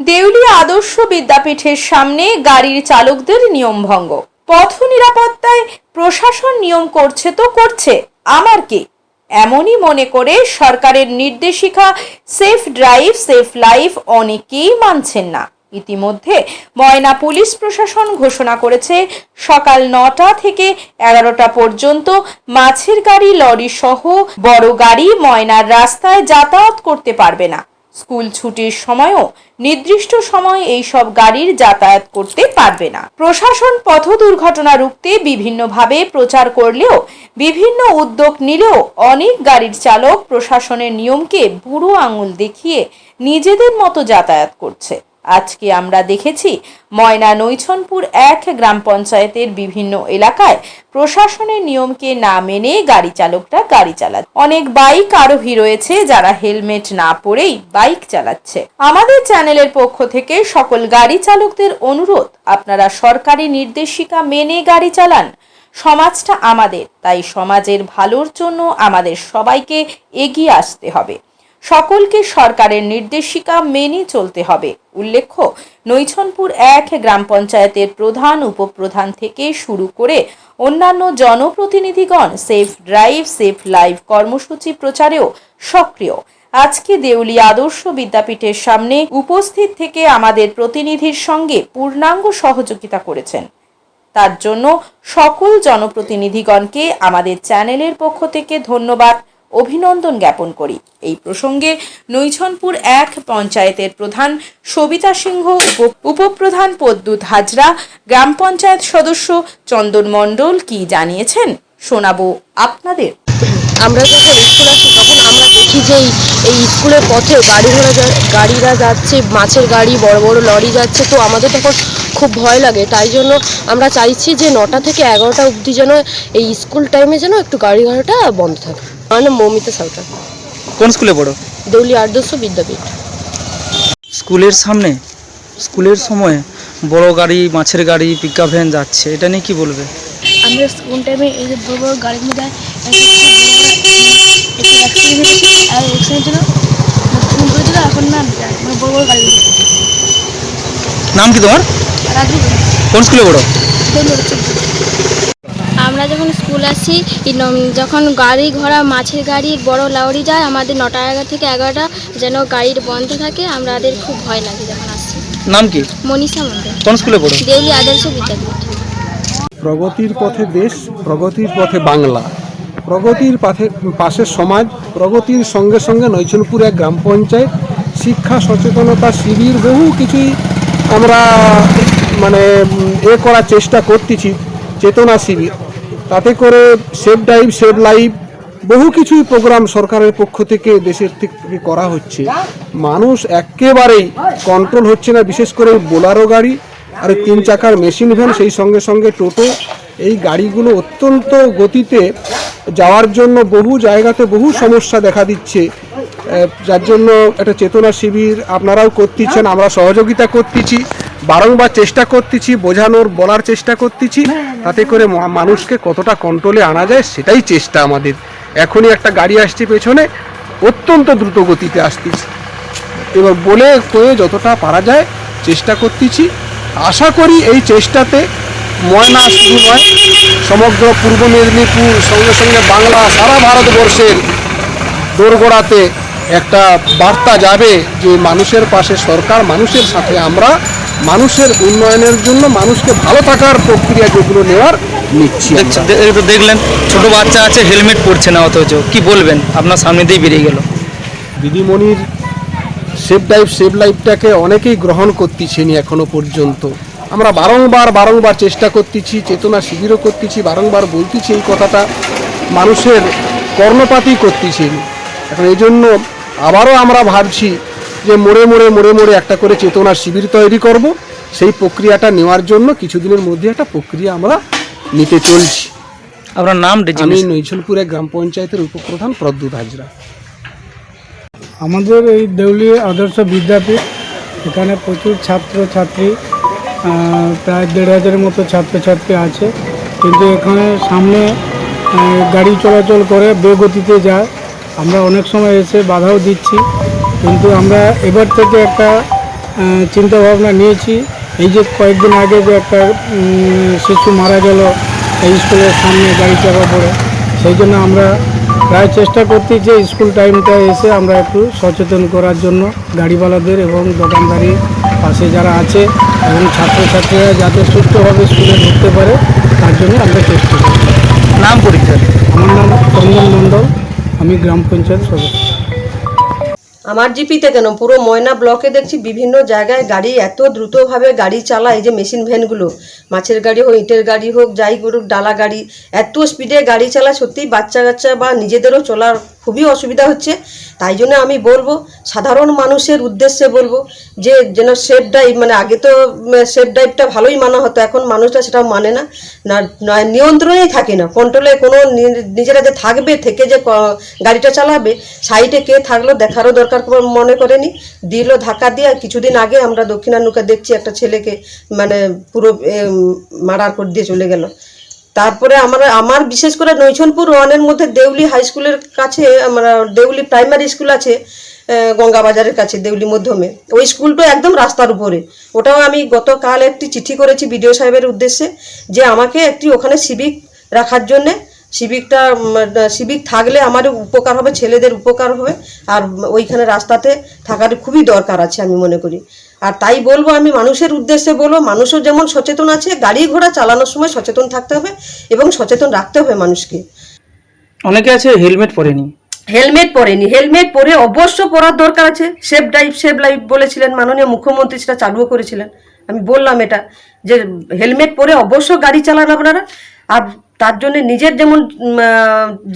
দেউলিয়া আদর্শ বিদ্যাপীঠের সামনে গাড়ির চালকদের নিয়মভঙ্গ পথ নিরাপত্তায় প্রশাসন নিয়ম করছে তো করছে, আমার কি? এমনই মনে করে সরকারের নির্দেশিকা, সেফ ড্রাইভ, সেফ লাইফ অনেকেই মানছেন না। ইতিমধ্যে ময়না পুলিশ প্রশাসন ঘোষণা করেছে, সকাল নটা থেকে এগারোটা পর্যন্ত মাছের গাড়ি লরি সহ বড় গাড়ি ময়নার রাস্তায় যাতায়াত করতে পারবে না। স্কুল ছুটির সময়ও নির্দিষ্ট সময় এই সব গাড়ির যাতায়াত করতে পারবে না। প্রশাসন পথ দুর্ঘটনা রুখতে বিভিন্নভাবে প্রচার করলেও, বিভিন্ন উদ্যোগ নিলেও অনেক গাড়ির চালক প্রশাসনের নিয়মকে বুড়ো আঙুল দেখিয়ে নিজেদের মতো যাতায়াত করছে। আজকে আমরা দেখেছি ময়না নৈছনপুর এক গ্রাম পঞ্চায়েতের বিভিন্ন এলাকায় প্রশাসনের নিয়মকে না মেনে গাড়ি চালকরা গাড়ি চালাচ্ছে। অনেক বাইক আরোহী রয়েছে যারা হেলমেট না পরেই বাইক চালাচ্ছে। আমাদের চ্যানেলের পক্ষ থেকে সকল গাড়ি চালকদের অনুরোধ, আপনারা সরকারি নির্দেশিকা মেনে গাড়ি চালান। সমাজটা আমাদের, তাই সমাজের ভালোর জন্য আমাদের সবাইকে এগিয়ে আসতে হবে। সকলকে সরকারের নির্দেশিকা মেনে চলতে হবে। উল্লেখ্য, নৈছনপুর এক গ্রাম পঞ্চায়েতের প্রধান উপপ্রধান থেকে শুরু করে অন্যান্য জনপ্রতিনিধিগণ সেফ ড্রাইভ, সেফ লাইভ কর্মসূচি প্রচারেও সক্রিয়। আজকে দেউলি আদর্শ বিদ্যাপীঠের সামনে উপস্থিত থেকে আমাদের প্রতিনিধির সঙ্গে পূর্ণাঙ্গ সহযোগিতা করেছেন। তার জন্য সকল জনপ্রতিনিধিগণকে আমাদের চ্যানেলের পক্ষ থেকে ধন্যবাদ। অভিনন্দন জ্ঞাপন করি। এই প্রসঙ্গে নৈছনপুর এক পঞ্চায়েতের প্রধান সবিতা সিংহ, উপ- উপপ্রধান পদ্মুত হাজরা, গ্রাম পঞ্চায়েত সদস্য চন্দন মণ্ডল কি জানিয়েছেন শোনাবো আপনাদের। আমরা যখন স্কুল আসি তখন আমরা দেখি যে এই স্কুলের পথে গাড়ি ঘোড়া গাড়িরা যাচ্ছে, মাছের গাড়ি, বড় বড় লরি যাচ্ছে, তো আমাদের তখন খুব ভয় লাগে। তাই জন্য আমরা চাইছি যে নটা থেকে এগারোটা অবধি যেন এই স্কুল টাইমে যেন একটু গাড়ি ঘোড়াটা বন্ধ থাকে। মানে মৌমিতা সাঁওতাল কোন স্কুলে পড়ো? দেউলি আদর্শ বিদ্যাপীঠ। স্কুলের সামনে? স্কুলের সময় বড় গাড়ি মাছের গাড়ি পিক ভ্যান যাচ্ছে এটা নিয়ে কি বলবে? আমরা স্কুল টাইমে এই যে বড় বড় মধ্যে একটু আর এখন না মানে বড় বড় গাড়ি নাম কি তোমার? কোন স্কুলে পড়ো? আমরা যখন স্কুল আসি যখন গাড়ি ঘোড়া মাছের গাড়ি বড় লাউরি যায় আমাদের নটা এগারো থেকে এগারোটা যেন গাড়ির বন্ধ থাকে আমাদের খুব ভয় লাগে যখন আসি। নাম কি? মনীষা মন্দির কোন স্কুলে পড়ো? দেউলি আদর্শ বিদ্যাপীঠ। প্রগতির পথে দেশ প্রগতির পথে বাংলা। প্রগতির পাথে পাশে সমাজ প্রগতির সঙ্গে সঙ্গে নৈচনপুর এক গ্রাম পঞ্চায়েত। শিক্ষা সচেতনতা শিবির বহু কিছুই আমরা মানে এ করার চেষ্টা করতেছি। চেতনা শিবির। তাতে করে সেভ ড্রাইভ সেভ লাইভ বহু কিছুই প্রোগ্রাম সরকারের পক্ষ থেকে দেশের থেকে করা হচ্ছে। মানুষ একেবারেই কন্ট্রোল হচ্ছে না, বিশেষ করে বোলারো গাড়ি আর তিন চাকার মেশিন ভ্যান সেই সঙ্গে সঙ্গে টোটো। এই গাড়িগুলো অত্যন্ত গতিতে যাওয়ার জন্য বহু জায়গাতে বহু সমস্যা দেখা দিচ্ছে। যার জন্য একটা চেতনা শিবির আপনারাও করতেছেন, আমরা সহযোগিতা করতেছি। বারংবার চেষ্টা করতেছি, বোঝানোর, বলার চেষ্টা করতেছি। তাতে করে মানুষকে কতটা কন্ট্রোলে আনা যায় সেটাই চেষ্টা আমাদের। এখনই একটা গাড়ি আসছে পেছনে, অত্যন্ত দ্রুত গতিতে আসতেছে। এবার বলে কয়ে যতটা পারা যায় চেষ্টা করতেছি। আশা করি এই চেষ্টাতে ময়না শুধু নয় সমগ্র পূর্ব মেদিনীপুর, সঙ্গে সঙ্গে বাংলা, সারা ভারতবর্ষের দোরগোড়াতে একটা বার্তা যাবে যে মানুষের পাশে সরকার, মানুষের সাথে আমরা মানুষের উন্নয়নের জন্য মানুষকে ভালো থাকার প্রক্রিয়া যেগুলো নেওয়ার নিচ্ছি তো দেখলেন ছোট বাচ্চা আছে হেলমেট পরছে না অথচ। কি বলবেন? আপনার সামনে দিয়ে বেরিয়ে গেল। দিদিমণির সেভ লাইফ সেভ লাইফটাকে অনেকেই গ্রহণ করতেছেন এখনও পর্যন্ত। আমরা বারংবার বারংবার চেষ্টা করতেছি চেতনা শিবিরও করতেছি বারংবার বলতেছি এই কথাটা। মানুষের কর্ণপাতই করতেছেন। এখন এই জন্য আবারও আমরা ভাবছি যে মোড়ে মোড়ে মোড়ে মোড়ে একটা করে চেতনার শিবির তৈরি করব সেই প্রক্রিয়াটা নেওয়ার জন্য কিছুদিনের মধ্যে একটা প্রক্রিয়া আমরা নিতে চলছি। আপনার নাম আমি নৈছলপুরে গ্রাম পঞ্চায়েতের উপপ্রধান প্রদ্যুৎ হাজরা। আমাদের এই দেউলি আদর্শ বিদ্যাপীঠ এখানে প্রচুর ছাত্র ছাত্রী প্রায় দেড় হাজারের মতো ছাত্রছাত্রী আছে। কিন্তু এখানে সামনে গাড়ি চলাচল করে বেগতিতে যায়। আমরা অনেক সময় এসে বাধাও দিচ্ছি। কিন্তু আমরা এবার থেকে একটা চিন্তা ভাবনা নিয়েছি। এই যে কয়েকদিন আগে যে একটা শিশু মারা গেল এই স্কুলের সামনে গাড়ি চাপা পড়ে সেই জন্য আমরা প্রায় চেষ্টা করছি যে স্কুল টাইমটা এসে আমরা একটু সচেতন করার জন্য গাড়িওয়ালাদের এবং দোকানদারির পাশে যারা আছে এবং ছাত্রছাত্রীরা যাতে সুস্থভাবে স্কুলে ঢুকতে পারে তার জন্য আমরা চেষ্টা করি নাম পরিচয়? আমার নাম চন্দন মণ্ডল আমি গ্রাম পঞ্চায়েত সদস্য। আমার জিপিতে কেন? পুরো ময়না ব্লকে দেখছি বিভিন্ন জায়গায় গাড়ি এত দ্রুতভাবে গাড়ি চালায় যে মেশিন ভ্যানগুলো। মাছের গাড়ি হোক, ইটের গাড়ি হোক, যাই করুক, ডালা গাড়ি, এত স্পিডে গাড়ি চালায় সত্যিই বাচ্চা কাচ্চা বা নিজেদেরও চলার খুবই অসুবিধা হচ্ছে। তাই জন্য আমি বলব, সাধারণ মানুষের উদ্দেশ্যে বলব যে যেন সেফ ড্রাইভ মানে আগে তো সেফ ড্রাইভটা ভালোই মানা হতো, এখন মানুষরা সেটা মানে না। নিয়ন্ত্রণেই থাকে না কন্ট্রোলে কোনো নিজেরা যে থাকবে, থেকে যে গাড়িটা চালাবে সাইডে কে থাকল দেখারও দরকার মনে করেনি। দিল ধাক্কা দিয়ে, কিছুদিন আগে আমরা দক্ষিণানুকা দেখছি, একটা ছেলেকে মানে পুরো মার্ডার করে দিয়ে চলে গেল। তারপরে আমরা, আমার বিশেষ করে নৈছনপুর ওয়ানের মধ্যে দেউলি হাই স্কুলের কাছে, আমরা দেউলি প্রাইমারি স্কুল আছে গঙ্গাবাজারের কাছে, দেউলি মধ্যমে। ওই স্কুলটা একদম রাস্তার উপরে। ওটাও আমি গতকাল একটি চিঠি করেছি বিডিও সাহেবের উদ্দেশ্যে, যে আমাকে একটি ওখানে সিভিক রাখার জন্যে সিভিকটা সিভিক থাকলে আমার উপকার হবে ছেলেদের উপকার হবে আর ওইখানে রাস্তাতে থাকার খুবই দরকার আছে আমি মনে করি। আর তাই বলব আমি মানুষের উদ্দেশ্যে বলব মানুষও যেমন সচেতন আছে গাড়ি ঘোড়া চালানোর সময় সচেতন থাকতে হবে এবং সচেতন রাখতে হবে মানুষকে। অনেকে আছে হেলমেট পরেনি। হেলমেট পরেনি হেলমেট পরে অবশ্য পরার দরকার আছে সেফ ড্রাইভ সেভ লাইফ বলেছিলেন মাননীয় মুখ্যমন্ত্রী সেটা চালুও করেছিলেন। আমি বললাম এটা যে হেলমেট পরে অবশ্য গাড়ি চালান আপনারা আর তার জন্য নিজের যেমন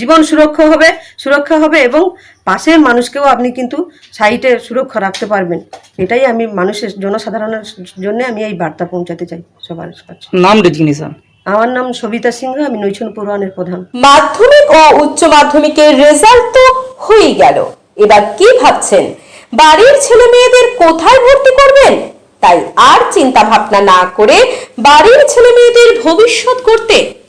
জীবন সুরক্ষা হবে সুরক্ষা হবে এবং পাশের মানুষকেও আপনি কিন্তু সাইটে সুরক্ষা রাখতে পারবেন। এটাই আমি মানুষের জনসাধারণের জন্য আমি এই বার্তা পৌঁছাতে চাই সবার কাছে। নাম ডেজিগনেশন আমার নাম সবিতা সিংহ আমি নৈছন পুরাণের প্রধান। মাধ্যমিক ও উচ্চ মাধ্যমিকের রেজাল্ট তো হয়েই গেল। এবার কি ভাবছেন? বাড়ির ছেলে মেয়েদের কোথায় ভর্তি করবেন? তাই আর চিন্তা ভাবনা না করে বাড়ির ছেলে মেয়েদের ভবিষ্যৎ করতে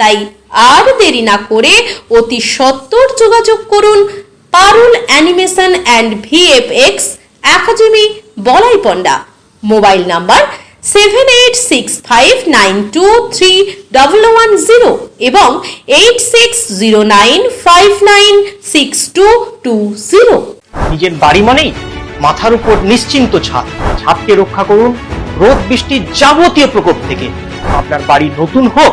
তাই আর দেরি না করে অতি সত্বর যোগাযোগ করুন Parul animation and VFX academy, Balaipanda. Mobile number seven eight six five nine two three double one zero এবং eight six zero nine five nine six two two zero. নিজের বাড়ি মানেই মাথার উপর নিশ্চিন্ত ছাদ। ছাদকে রক্ষা করুন রোদ বৃষ্টির যাবতীয় প্রকোপ থেকে। আপনার বাড়ি নতুন হোক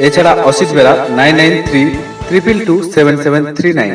এছাড়া Asit Bera nine nine three triple two seven seven three nine